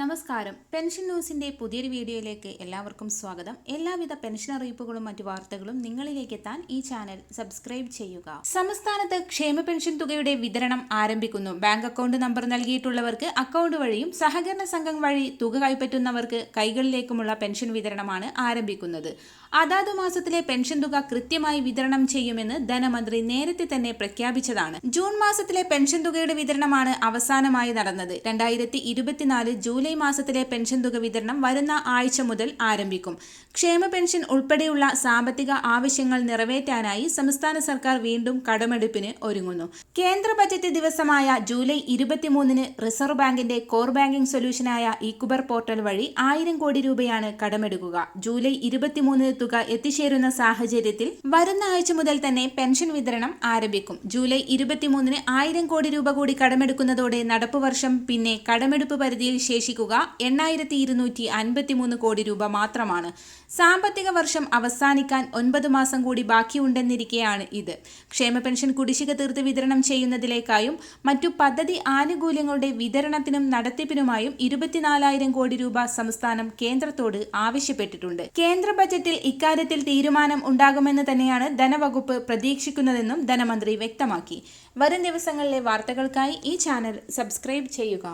നമസ്കാരം. പെൻഷൻ ന്യൂസിന്റെ പുതിയൊരു വീഡിയോയിലേക്ക് എല്ലാവർക്കും സ്വാഗതം. എല്ലാവിധ പെൻഷൻ അറിയിപ്പുകളും മറ്റു വാർത്തകളും നിങ്ങളിലേക്ക് എത്താൻ ഈ ചാനൽ സബ്സ്ക്രൈബ് ചെയ്യുക. സംസ്ഥാനത്ത് ക്ഷേമ പെൻഷൻ തുകയുടെ വിതരണം ആരംഭിക്കുന്നു. ബാങ്ക് അക്കൗണ്ട് നമ്പർ നൽകിയിട്ടുള്ളവർക്ക് അക്കൗണ്ട് വഴിയും സഹകരണ സംഘം വഴി തുക കൈപ്പറ്റുന്നവർക്ക് കൈകളിലേക്കുമുള്ള പെൻഷൻ വിതരണമാണ് ആരംഭിക്കുന്നത്. അതാത് മാസത്തിലെ പെൻഷൻ തുക കൃത്യമായി വിതരണം ചെയ്യുമെന്ന് ധനമന്ത്രി നേരത്തെ തന്നെ പ്രഖ്യാപിച്ചതാണ്. ജൂൺ മാസത്തിലെ പെൻഷൻ തുകയുടെ വിതരണമാണ് അവസാനമായി നടന്നത്. രണ്ടായിരത്തി ഇരുപത്തിനാല് ജൂലൈ മാസത്തിലെ പെൻഷൻ തുക വിതരണം വരുന്ന ആഴ്ച മുതൽ ആരംഭിക്കും. ക്ഷേമ പെൻഷൻ ഉൾപ്പെടെയുള്ള സാമ്പത്തിക ആവശ്യങ്ങൾ നിറവേറ്റാനായി സംസ്ഥാന സർക്കാർ വീണ്ടും കടമെടുപ്പിന് ഒരുങ്ങുന്നു. കേന്ദ്ര ബജറ്റ് ദിവസമായ ജൂലൈ ഇരുപത്തിമൂന്നിന് റിസർവ് ബാങ്കിന്റെ കോർ ബാങ്കിംഗ് സൊല്യൂഷനായ ഇക്കുബർ പോർട്ടൽ വഴി ആയിരം കോടി രൂപയാണ് കടമെടുക്കുക. ജൂലൈ ഇരുപത്തിമൂന്നിന് തുക എത്തിച്ചേരുന്ന സാഹചര്യത്തിൽ വരുന്ന ആഴ്ച മുതൽ തന്നെ പെൻഷൻ വിതരണം ആരംഭിക്കും. ജൂലൈ ഇരുപത്തിമൂന്നിന് ആയിരം കോടി രൂപ കൂടി കടമെടുക്കുന്നതോടെ നടപ്പുവർഷം പിന്നെ കടമെടുപ്പ് പരിധിയിൽ ശേഷിക്കുക എണ്ണായിരത്തി ഇരുന്നൂറ്റി അൻപത്തിമൂന്ന് കോടി രൂപ മാത്രമാണ്. സാമ്പത്തിക വർഷം അവസാനിക്കാൻ ഒൻപത് മാസം കൂടി ബാക്കിയുണ്ടെന്നിരിക്കെയാണ് ഇത്. ക്ഷേമ പെൻഷൻ കുടിശ്ശിക തീർത്ത് വിതരണം ചെയ്യുന്നതിലേക്കായും മറ്റു പദ്ധതി ആനുകൂല്യങ്ങളുടെ വിതരണത്തിനും നടത്തിപ്പിനുമായും ഇരുപത്തിനാലായിരം കോടി രൂപ സംസ്ഥാനം കേന്ദ്രത്തോട് ആവശ്യപ്പെട്ടിട്ടുണ്ട്. കേന്ദ്ര ബജറ്റിൽ ഇക്കാര്യത്തിൽ തീരുമാനം ഉണ്ടാകുമെന്ന് തന്നെയാണ് ധനവകുപ്പ് പ്രതീക്ഷിക്കുന്നതെന്നും ധനമന്ത്രി വ്യക്തമാക്കി. വരും ദിവസങ്ങളിലെ വാർത്തകൾക്കായി ഈ ചാനൽ സബ്സ്ക്രൈബ് ചെയ്യുക.